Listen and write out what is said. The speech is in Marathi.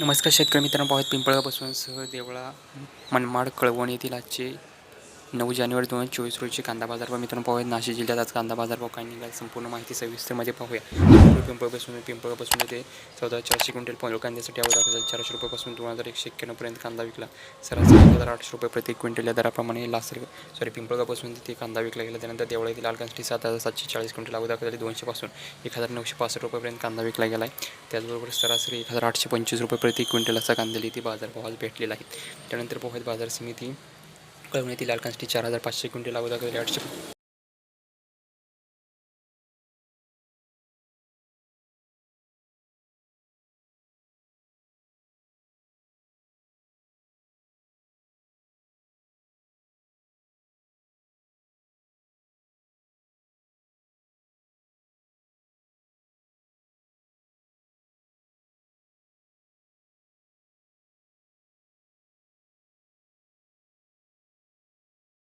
नमस्कार शेतकरी मित्रांनो पाहत पिंपळापासून सह देवळा मनमाड कळवण येथील आजचे नऊ जानेवारी दोन हजार चोवीस रोजी कांदा बाजारभाव. मित्रांनो पाहूयात नाशिक जिल्ह्यात आज कांदा बाजारभाव काय निघाल? संपूर्ण माहिती सविस्तरमध्ये पाहूया. पिंपळपासून पिंपळपासून ते चौदा चारशे क्विंटल पोलो कांद्यासाठी अवधा हजार चारशे रुपयापासून दोन हजार एकशे एक्क्याण्णवपर्यंत कांदा विकला. सरासरी एक हजार आठशे रुपये प्रति क्विंटल या दराप्रमाणे लासर सॉरी पिंपळगापासून ते कांदा विकला गेला. त्यानंतर देवळा येथील लालकांसाठी सात हजार सातशे चाळीस क्विंटल अवधा झाली. दोनशेपासून एक हजार नऊशे पासष्ट रुपयापर्यंत कांदा विकला गेला आहे त्याचबरोबर सरासरी एक हजार आठशे पंचवीस रुपये प्रति क्विंटल असा कांदा इथे बाजारभावात भेटलेला आहे. त्यानंतर पोहत बाजार समिती. कळवण्यातील लालकांसाठी चार हजार पाचशे क्विंटल अगोदर आठशे